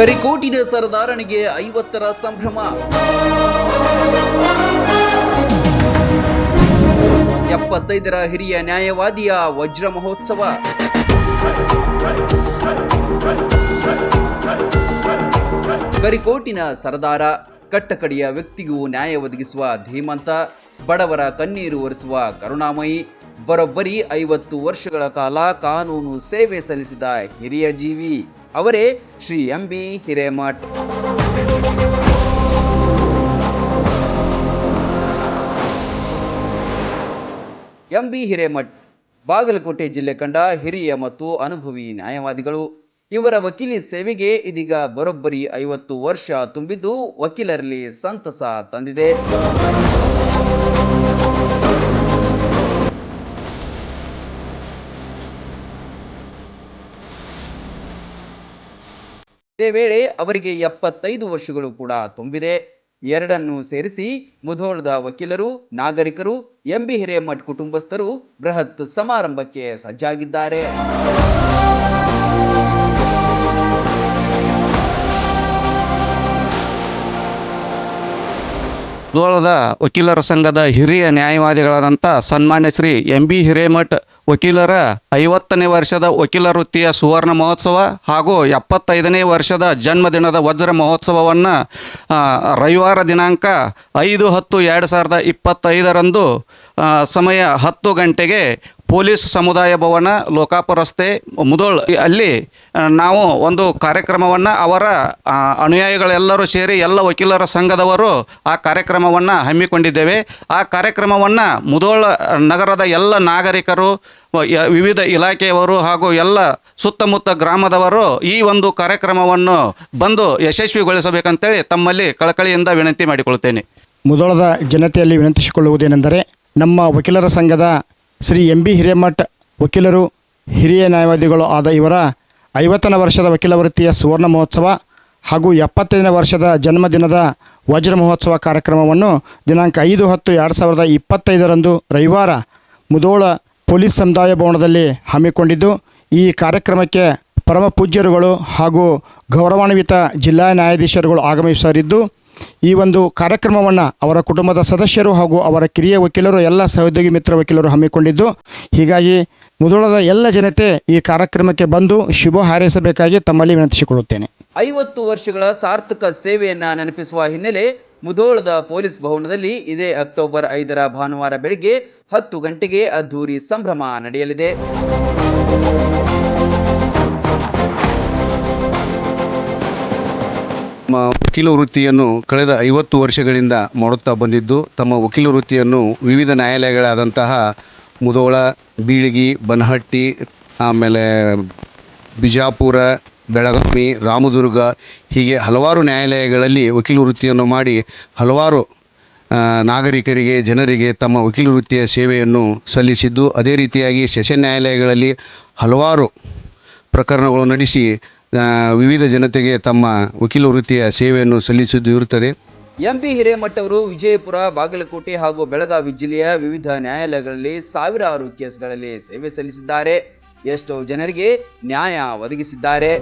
ಕರಿಕೋಟಿನ ಸರದಾರನಿಗೆ ಐವತ್ತರ ಸಂಭ್ರಮ. ಎಪ್ಪತ್ತೈದರ ಹಿರಿಯ ನ್ಯಾಯವಾದಿಯ ವಜ್ರ ಮಹೋತ್ಸವ. ಕರಿಕೋಟಿನ ಸರದಾರ ಕಟ್ಟಕಡಿಯ ವ್ಯಕ್ತಿಗೂ ನ್ಯಾಯ ಒದಗಿಸುವ ಧೀಮಂತ, ಬಡವರ ಕಣ್ಣೀರು ಒರೆಸುವ ಕರುಣಾಮಯಿ, ಬರೋಬ್ಬರಿ ಐವತ್ತು ವರ್ಷಗಳ ಕಾಲ ಕಾನೂನು ಸೇವೆ ಸಲ್ಲಿಸಿದ ಹಿರಿಯ ಜೀವಿ. ಅವರೇ Shri M B Hiremath. M B Hiremath, Bagalkote ಜಿಲ್ಲೆ ಕಂಡ ಹಿರಿಯ ಮತ್ತು ಅನುಭವಿ ನ್ಯಾಯವಾದಿಗಳು. ಇವರ ವಕೀಲಿ ಸೇವೆಗೆ ಇದೀಗ ಬರೋಬ್ಬರಿ ಐವತ್ತು ವರ್ಷ ತುಂಬಿದ್ದು ವಕೀಲರಲ್ಲಿ ಸಂತಸ ತಂದಿದೆ. ಇದೇ ವೇಳೆ ಅವರಿಗೆ ಎಪ್ಪತ್ತೈದು ವರ್ಷಗಳು ಕೂಡ ತುಂಬಿದೆ. ಎರಡನ್ನು ಸೇರಿಸಿ ಮುಧೋಳದ ವಕೀಲರು, ನಾಗರಿಕರು, ಎಂಬಿ ಹಿರೇಮಠ್ ಕುಟುಂಬಸ್ಥರು ಬೃಹತ್ ಸಮಾರಂಭಕ್ಕೆ ಸಜ್ಜಾಗಿದ್ದಾರೆ. ಮುಧೋಳದ ವಕೀಲರ ಸಂಘದ ಹಿರಿಯ ನ್ಯಾಯವಾದಿಗಳಾದಂಥ ಸನ್ಮಾನ್ಯ ಶ್ರೀ ಎಂ ಬಿ ಹಿರೇಮಠ್, ವಕೀಲರ ಐವತ್ತನೇ ವರ್ಷದ ವಕೀಲ ವೃತ್ತಿಯ ಸುವರ್ಣ ಮಹೋತ್ಸವ ಹಾಗೂ ಎಪ್ಪತ್ತೈದನೇ ವರ್ಷದ ಜನ್ಮದಿನದ ವಜ್ರ ಮಹೋತ್ಸವವನ್ನು ರವಿವಾರ ದಿನಾಂಕ ಐದು ಹತ್ತು ಎರಡು ಸಾವಿರದ ಇಪ್ಪತ್ತೈದರಂದು ಸಮಯ ಹತ್ತು ಗಂಟೆಗೆ ಪೊಲೀಸ್ ಸಮುದಾಯ ಭವನ ಲೋಕಾಪುರ ರಸ್ತೆ ಮುದೋಳ್ ಅಲ್ಲಿ ನಾವು ಒಂದು ಕಾರ್ಯಕ್ರಮವನ್ನು ಅವರ ಅನುಯಾಯಿಗಳೆಲ್ಲರೂ ಸೇರಿ ಎಲ್ಲ ವಕೀಲರ ಸಂಘದವರು ಆ ಕಾರ್ಯಕ್ರಮವನ್ನು ಹಮ್ಮಿಕೊಂಡಿದ್ದೇವೆ. ಆ ಕಾರ್ಯಕ್ರಮವನ್ನು ಮುದೋಳ ನಗರದ ಎಲ್ಲ ನಾಗರಿಕರು ವಿವಿಧ ಇಲಾಖೆಯವರು ಹಾಗೂ ಎಲ್ಲ ಸುತ್ತಮುತ್ತ ಗ್ರಾಮದವರು ಈ ಒಂದು ಕಾರ್ಯಕ್ರಮವನ್ನು ಬಂದು ಯಶಸ್ವಿಗೊಳಿಸಬೇಕಂತೇಳಿ ತಮ್ಮಲ್ಲಿ ಕಳಕಳಿಯಿಂದ ವಿನಂತಿ ಮಾಡಿಕೊಳ್ಳುತ್ತೇನೆ. ಮುದೋಳದ ಜನತೆಯಲ್ಲಿ ವಿನಂತಿಸಿಕೊಳ್ಳುವುದೇನೆಂದರೆ ನಮ್ಮ ವಕೀಲರ ಸಂಘದ ಶ್ರೀ ಎಂ ಬಿ ಹಿರೇಮಠ್ ವಕೀಲರು, ಹಿರಿಯ ನ್ಯಾಯವಾದಿಗಳು ಆದ ಇವರ ಐವತ್ತನೇ ವರ್ಷದ ವಕೀಲ ವೃತ್ತಿಯ ಸುವರ್ಣ ಮಹೋತ್ಸವ ಹಾಗೂ ಎಪ್ಪತ್ತೈದನೇ ವರ್ಷದ ಜನ್ಮದಿನದ ವಜ್ರ ಮಹೋತ್ಸವ ಕಾರ್ಯಕ್ರಮವನ್ನು ದಿನಾಂಕ ಐದು ಹತ್ತು ಎರಡು ಸಾವಿರದ ಇಪ್ಪತ್ತೈದರಂದು ರವಿವಾರ ಮುದೋಳ ಪೊಲೀಸ್ ಸಮುದಾಯ ಭವನದಲ್ಲಿ ಹಮ್ಮಿಕೊಂಡಿದ್ದು, ಈ ಕಾರ್ಯಕ್ರಮಕ್ಕೆ ಪರಮ ಪೂಜ್ಯರುಗಳು ಹಾಗೂ ಗೌರವಾನ್ವಿತ ಜಿಲ್ಲಾ ನ್ಯಾಯಾಧೀಶರುಗಳು ಆಗಮಿಸಲಿದ್ದು ಈ ಒಂದು ಕಾರ್ಯಕ್ರಮವನ್ನು ಅವರ ಕುಟುಂಬದ ಸದಸ್ಯರು ಹಾಗೂ ಅವರ ಕಿರಿಯ ವಕೀಲರು, ಎಲ್ಲ ಸಹೋದ್ಯೋಗಿ ಮಿತ್ರ ವಕೀಲರು ಹಮ್ಮಿಕೊಂಡಿದ್ದು. ಹೀಗಾಗಿ ಮುದುಳದ ಎಲ್ಲ ಜನತೆ ಈ ಕಾರ್ಯಕ್ರಮಕ್ಕೆ ಬಂದು ಶುಭ ಹಾರೈಸಬೇಕಾಗಿ ತಮ್ಮಲ್ಲಿ ವಿನಂತಿಸಿಕೊಳ್ಳುತ್ತೇನೆ. ಐವತ್ತು ವರ್ಷಗಳ ಸಾರ್ಥಕ ಸೇವೆಯನ್ನು ನೆನಪಿಸುವ ಹಿನ್ನೆಲೆ ಮುಧೋಳದ ಪೊಲೀಸ್ ಭವನದಲ್ಲಿ ಇದೇ ಅಕ್ಟೋಬರ್ ಐದರ ಭಾನುವಾರ ಬೆಳಿಗ್ಗೆ ಹತ್ತು ಗಂಟೆಗೆ ಅದ್ಧೂರಿ ಸಂಭ್ರಮ ನಡೆಯಲಿದೆ. ವಕೀಲ ವೃತ್ತಿಯನ್ನು ಕಳೆದ ಐವತ್ತು ವರ್ಷಗಳಿಂದ ಮಾಡುತ್ತಾ ಬಂದಿದ್ದು, ತಮ್ಮ ವಕೀಲ ವೃತ್ತಿಯನ್ನು ವಿವಿಧ ನ್ಯಾಯಾಲಯಗಳಾದಂತಹ ಮುದೋಳ, ಬೀಳಗಿ, ಬನಹಟ್ಟಿ, ಆಮೇಲೆ ಬಿಜಾಪುರ, ಬೆಳಗಾವಿ, ರಾಮದುರ್ಗ ಹೀಗೆ ಹಲವಾರು ನ್ಯಾಯಾಲಯಗಳಲ್ಲಿ ವಕೀಲ ವೃತ್ತಿಯನ್ನು ಮಾಡಿ ಹಲವಾರು ನಾಗರಿಕರಿಗೆ, ಜನರಿಗೆ ತಮ್ಮ ವಕೀಲ ವೃತ್ತಿಯ ಸೇವೆಯನ್ನು ಸಲ್ಲಿಸಿದ್ದು, ಅದೇ ರೀತಿಯಾಗಿ ಸೆಷನ್ ನ್ಯಾಯಾಲಯಗಳಲ್ಲಿ ಹಲವಾರು ಪ್ರಕರಣಗಳು ನಡೆಸಿ ವಿವಿಧ ಜನತೆಗೆ ತಮ್ಮ ವಕೀಲ ವೃತ್ತಿಯ ಸೇವೆಯನ್ನು ಸಲ್ಲಿಸಿದ್ದು ಇರುತ್ತದೆ. ಎಂ ಬಿ ಹಿರೇಮಠ್ ಅವರು ವಿಜಯಪುರ ಬಾಗಲಕೋಟೆ ಹಾಗೂ ಬೆಳಗಾವಿ ಜಿಲ್ಲೆಯ ವಿವಿಧ ನ್ಯಾಯಾಲಯಗಳಲ್ಲಿ ಸಾವಿರಾರು ಕೇಸ್ಗಳಲ್ಲಿ ಸೇವೆ ಸಲ್ಲಿಸಿದ್ದಾರೆ. ಎಷ್ಟೋ ಜನರಿಗೆ ನ್ಯಾಯ ಒದಗಿಸಿದ್ದಾರೆ.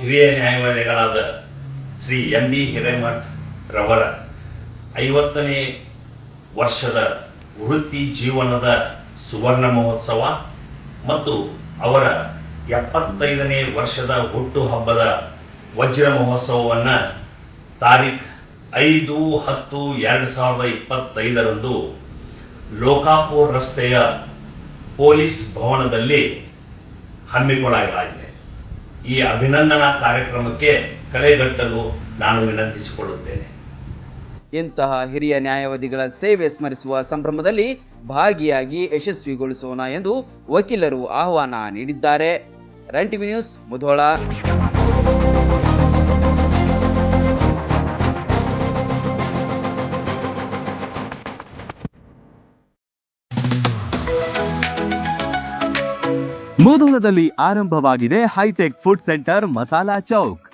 ಹಿರಿಯ ನ್ಯಾಯವಾದಿಗಳಾದ ಶ್ರೀ ಎಂ ಬಿ ಹಿರೇಮಠ್ ರವರ ಐವತ್ತನೇ ವರ್ಷದ ವೃತ್ತಿ ಜೀವನದ ಸುವರ್ಣ ಮಹೋತ್ಸವ ಮತ್ತು ಅವರ ಎಪ್ಪತ್ತೈದನೇ ವರ್ಷದ ಹುಟ್ಟುಹಬ್ಬದ ವಜ್ರ ಮಹೋತ್ಸವವನ್ನು ತಾರೀಖ್ ಐದು ಹತ್ತು ಎರಡು ಸಾವಿರದ ಇಪ್ಪತ್ತೈದರಂದು ಲೋಕಾಪುರ್ ರಸ್ತೆಯ ಪೊಲೀಸ್ ಭವನದಲ್ಲಿ ಹಮ್ಮಿಕೊಳ್ಳಲಾಗಿದೆ. ಈ ಅಭಿನಂದನಾ ಕಾರ್ಯಕ್ರಮಕ್ಕೆ ಕಳೆಗಟ್ಟಲು ನಾನು ವಿನಂತಿಸಿಕೊಳ್ಳುತ್ತೇನೆ. ಇಂತಹ ಹಿರಿಯ ನ್ಯಾಯವಾದಿಗಳ ಸೇವೆ ಸ್ಮರಿಸುವ ಸಂಭ್ರಮದಲ್ಲಿ ಭಾಗಿಯಾಗಿ ಯಶಸ್ವಿಗೊಳಿಸೋಣ ಎಂದು ವಕೀಲರು ಆಹ್ವಾನ ನೀಡಿದ್ದಾರೆ. Run TV news, Mudhol. ಮುಧೋಳದಲ್ಲಿ ಆರಂಭವಾಗಿದೆ hitech food centre Masala Chowk.